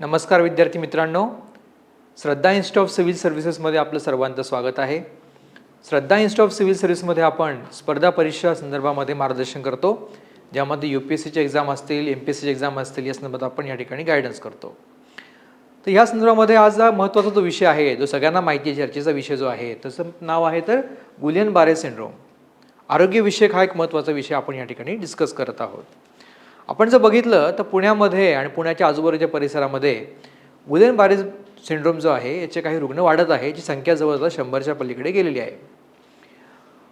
नमस्कार विद्यार्थी मित्रांनो. श्रद्धा इन्स्टिट्यूट ऑफ सिव्हिल सर्व्हिसेसमध्ये आपलं सर्वांचं स्वागत आहे. श्रद्धा इन्स्टिट्यूट ऑफ सिव्हिल सर्व्हिसमध्ये आपण स्पर्धा परीक्षा संदर्भामध्ये मार्गदर्शन करतो. ज्यामध्ये यू पी एस सीची एक्झाम असतील एम पी एस सीची एक्झाम असतील या संदर्भात आपण या ठिकाणी गायडन्स करतो. तर ह्या संदर्भामध्ये आज हा महत्त्वाचा जो विषय आहे जो सगळ्यांना माहिती आहे चर्चेचा विषय जो आहे तसं नाव आहे तर गुलियन बारे सिंड्रोम आरोग्यविषयक हा एक महत्त्वाचा विषय आपण या ठिकाणी डिस्कस करत आहोत. आपण जर बघितलं तर पुण्यामध्ये आणि पुण्याच्या आजूबाजूच्या परिसरामध्ये गुलियन बारीज सिंड्रोम जो आहे याचे काही रुग्ण वाढत आहे जी संख्या जवळजवळ शंभरच्या पलीकडे गेलेली आहे.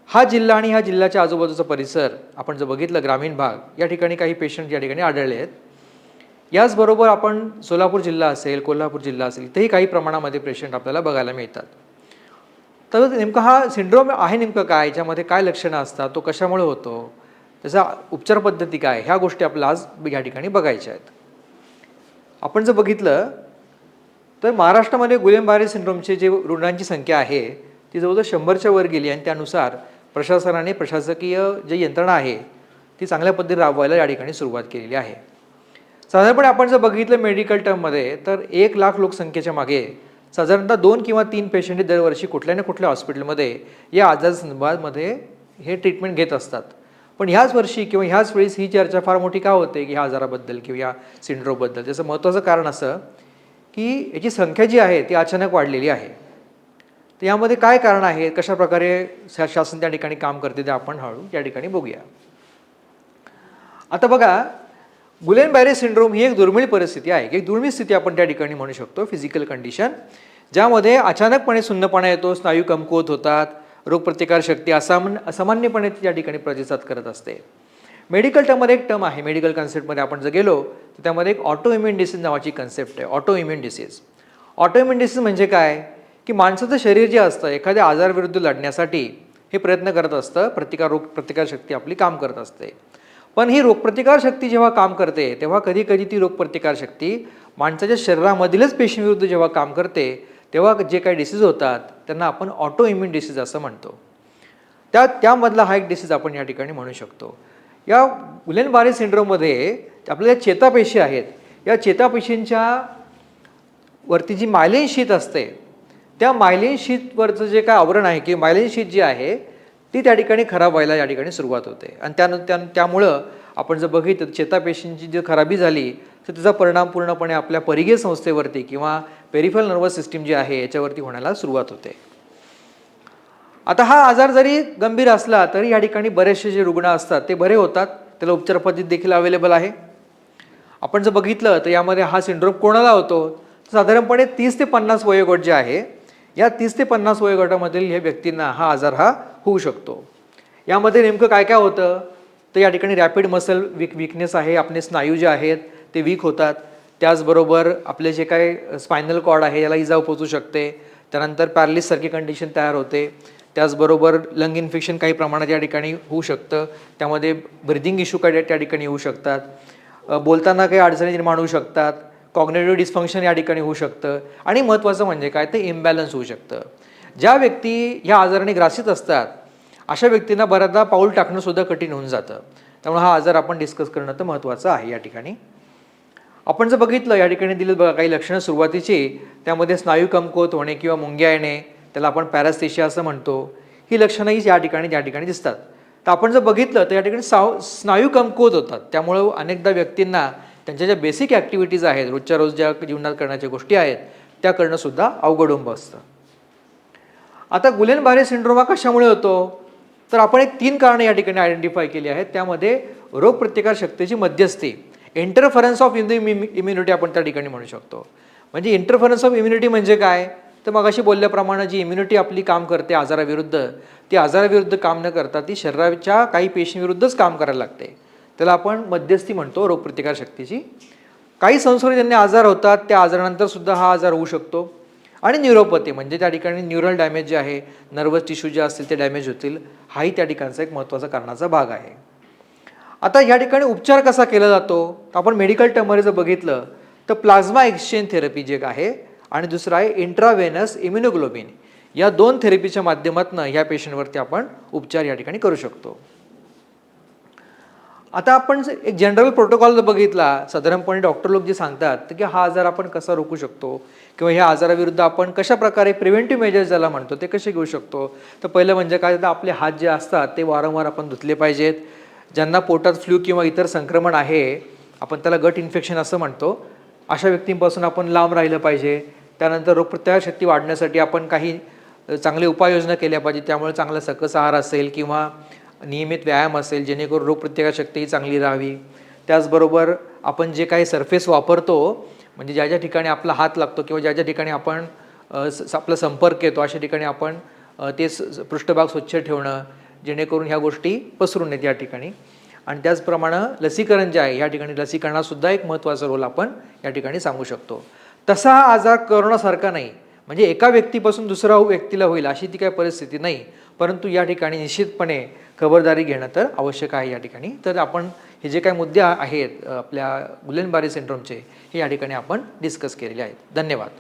हा जिल्हा आणि ह्या जिल्ह्याच्या आजूबाजूचा परिसर आपण जर बघितलं ग्रामीण भाग या ठिकाणी काही पेशंट या ठिकाणी आढळले आहेत. याचबरोबर आपण सोलापूर जिल्हा असेल कोल्हापूर जिल्हा असेल इथेही काही प्रमाणामध्ये पेशंट आपल्याला बघायला मिळतात. तर नेमका हा सिंड्रोम आहे नेमकं काय? याच्यामध्ये काय लक्षणं असतात? तो कशामुळे होतो? त्याचा उपचार पद्धती काय? ह्या गोष्टी आपल्याला आज या ठिकाणी बघायच्या आहेत. आपण जर बघितलं तर महाराष्ट्रामध्ये गुलेमबारी सिंड्रोमचे जे रुग्णांची संख्या आहे ती जवळजवळ शंभरच्या वर गेली आणि त्यानुसार प्रशासनाने प्रशासकीय जे यंत्रणा आहे ती चांगल्या पद्धतीने राबवायला या ठिकाणी सुरुवात केलेली आहे. साधारणपणे आपण जर बघितलं मेडिकल टर्ममध्ये तर एक लाख लोकसंख्येच्या मागे साधारणतः दोन किंवा तीन पेशंट दरवर्षी कुठल्या ना कुठल्या हॉस्पिटलमध्ये या आजार संदर्भामध्ये हे ट्रीटमेंट घेत असतात. पण ह्याच वर्षी किंवा ह्याच वेळेस ही चर्चा फार मोठी का होते की ह्या आजाराबद्दल किंवा या सिंड्रोमबद्दल? त्याचं महत्त्वाचं कारण असं की याची संख्या जी आहे ती अचानक वाढलेली आहे. तर यामध्ये काय कारण आहे कशा प्रकारे शा शासन त्या ठिकाणी काम करते ते आपण हळू या ठिकाणी बघूया. आता बघा गुलेन बॅरे सिंड्रोम ही एक दुर्मिळ परिस्थिती आहे. एक दुर्मिळ स्थिती आपण त्या ठिकाणी म्हणू शकतो फिजिकल कंडिशन ज्यामध्ये अचानकपणे सुन्नपणा येतो स्नायू कमकुवत होतात रोगप्रतिकारशक्ती असामान्य असामान्यपणे ती त्या ठिकाणी प्रतिसाद करत असते. मेडिकल टर्ममध्ये एक टर्म आहे. मेडिकल कन्सेप्टमध्ये आपण जर गेलो तर त्यामध्ये एक ऑटो इम्युन डिसीज नावाची कन्सेप्ट आहे. Autoimmune disease autoimmune disease म्हणजे काय? की माणसाचं शरीर जे असतं एखाद्या आजाराविरुद्ध लढण्यासाठी हे प्रयत्न करत असतं. प्रतिकार रोग प्रतिकारशक्ती आपली काम करत असते. पण ही रोगप्रतिकारशक्ती जेव्हा काम करते तेव्हा कधी कधी ती रोगप्रतिकारशक्ती माणसाच्या शरीरामधीलच पेशींविरुद्ध जेव्हा काम करते तेव्हा जे काही डिसीज होतात त्यांना आपण ऑटो इम्युन डिसीज असं म्हणतो. त्या त्यामधला हा एक डिसीज आपण या ठिकाणी म्हणू शकतो. या गुलेन बारे सिंड्रोममध्ये आपल्या ज्या चेतापेशी आहेत या चेतापेशींच्या वरती जी मायलिन शीत असते त्या मायलिन शीतवरचं जे काय आवरण आहे किंवा मायलिन शीत जी आहे ती त्या ठिकाणी खराब व्हायला या ठिकाणी सुरुवात होते. आणि त्यान त्या त्यामुळं आपण जर बघितलं चेतापेशींची जर खराबी झाली तर त्याचा परिणाम पूर्णपणे आपल्या परिघीय संस्थेवरती किंवा पेरिफल नर्वस सिस्टीम जी आहे याच्यावरती होण्याला सुरुवात होते. आता हा आजार जरी गंभीर असला तरी या ठिकाणी बरेचसे जे रुग्ण असतात ते बरे होतात. त्याला उपचार पद्धती देखील अवेलेबल आहे. आपण जर बघितलं तर यामध्ये हा सिंड्रोम कोणाला होतो? साधारणपणे तीस ते पन्नास वयोगट जे आहे या तीस ते पन्नास वयोगटामधील ह्या व्यक्तींना हा आजार हा होऊ शकतो. यामध्ये नेमकं काय काय होतं? तर या ठिकाणी रॅपिड मसल वीक विकनेस आहे आपले स्नायू जे आहेत ते वीक होतात. त्याचबरोबर आपले जे काय स्पायनल कॉर्ड आहे याला इजा पोचू शकते. त्यानंतर पॅरलिससारखी कंडिशन तयार होते. त्याचबरोबर लंग इन्फेक्शन काही प्रमाणात या ठिकाणी होऊ शकतं. त्यामध्ये ब्रिदिंग इश्यू काय त्या ठिकाणी होऊ शकतात. बोलताना काही अडचणी निर्माण होऊ शकतात. कॉग्नेटिव्ह डिस्फंक्शन या ठिकाणी होऊ शकतं. आणि महत्त्वाचं म्हणजे काय? ते इम्बॅलन्स होऊ शकतं. ज्या व्यक्ती ह्या आजाराने ग्रासित असतात अशा व्यक्तींना बऱ्याचदा पाऊल टाकणंसुद्धा कठीण होऊन जातं. त्यामुळे हा आजार आपण डिस्कस करणं तर महत्त्वाचं आहे या ठिकाणी. आपण जर बघितलं या ठिकाणी दिलेत बघा काही लक्षणं सुरुवातीची. त्यामध्ये स्नायू कमकुवत होणे किंवा मुंग्या येणे त्याला आपण पॅरास्थेशिया असं म्हणतो. ही लक्षणंही या ठिकाणी या ठिकाणी दिसतात. तर आपण जर बघितलं तर या ठिकाणी साव स्नायू कमकुवत होतात. त्यामुळं अनेकदा व्यक्तींना त्यांच्या ज्या बेसिक ॲक्टिव्हिटीज आहेत रोजच्या रोज ज्या जीवनात करण्याच्या गोष्टी आहेत त्या करणंसुद्धा अवघड होऊन बसतं. आता गुलेन बारे सिंड्रोम हा कशामुळे होतो? तर आपण एक तीन कारणं या ठिकाणी आयडेंटिफाय केली आहेत. त्यामध्ये रोगप्रतिकार शक्तीची मध्यस्थी. इंटरफरन्स ऑफ इम्यु इम्युनिटी आपण त्या ठिकाणी म्हणू शकतो. म्हणजे इंटरफरन्स ऑफ इम्युनिटी म्हणजे काय? तर मग अशी बोलल्याप्रमाणे जी इम्युनिटी आपली काम करते आजाराविरुद्ध ती आजाराविरुद्ध काम न करता ती शरीराच्या काही पेशींविरुद्धच काम करायला लागते. त्याला आपण मध्यस्थी म्हणतो रोगप्रतिकार शक्तीची. काही संसर्गजन्य आजार होतात त्या आजारानंतर सुद्धा हा आजार होऊ शकतो. आणि न्यूरोपती म्हणजे त्या ठिकाणी न्यूरल डॅमेज जे आहे नर्वस टिश्यू जे असतील ते डॅमेज होतील हाही त्या ठिकाणचा एक महत्त्वाचा कारणाचा भाग आहे. आता या ठिकाणी उपचार कसा केला जातो? आपण मेडिकल टर्ममध्ये जर बघितलं तर प्लाझ्मा एक्सचेंज थेरपी जे आहे आणि दुसरं आहे इंट्रावेनस इम्युनोग्लोबिन या दोन थेरपीच्या माध्यमातून ह्या पेशंटवरती आपण उपचार या ठिकाणी करू शकतो. आता आपण जे- एक जनरल प्रोटोकॉल जर बघितला साधारणपणे डॉक्टर लोक जे सांगतात की हा आजार आपण कसा रोखू शकतो? किंवा ह्या आजाराविरुद्ध आपण कशा प्रकारे प्रिव्हेंटिव्ह मेजर्स ज्याला म्हणतो ते कसे घेऊ शकतो? तर पहिलं म्हणजे काय तर आपले हात जे असतात ते वारंवार आपण धुतले पाहिजेत. ज्यांना पोटात फ्लू किंवा इतर संक्रमण आहे आपण त्याला गट इन्फेक्शन असं म्हणतो. अशा व्यक्तींपासून आपण लांब राहिलं पाहिजे. त्यानंतर रोगप्रतिकारक शक्ती वाढण्यासाठी आपण काही चांगले उपाययोजना केल्या पाहिजे त्यामुळे चांगला सकस आहार असेल किंवा नियमित व्यायाम असेल जेणेकरून रोगप्रतिकारक शक्तीही चांगली राहावी. त्याचबरोबर आपण जे काही सरफेस वापरतो म्हणजे ज्या ज्या ठिकाणी आपला हात लागतो किंवा ज्या ज्या ठिकाणी आपण स- आपला संपर्क येतो अशा ठिकाणी आपण ते स- पृष्ठभाग स्वच्छ ठेवणं जेणेकरून ह्या गोष्टी पसरून नयेत या ठिकाणी. आणि त्याचप्रमाणे लसीकरण जे आहे या ठिकाणी लसीकरणासुद्धा एक महत्त्वाचा रोल आपण या ठिकाणी सांगू शकतो. तसा हा आजार करोनासारखा नाही. म्हणजे एका व्यक्तीपासून दुसरा व्यक्तीला होईल अशी ती काही परिस्थिती नाही. परंतु या ठिकाणी निश्चितपणे खबरदारी घेणं तर आवश्यक आहे या ठिकाणी. तर आपण हे जे काही मुद्दे आहेत आपल्या गुलेनबारी सिंड्रोमचे हे या ठिकाणी आपण डिस्कस केलेले आहेत. धन्यवाद.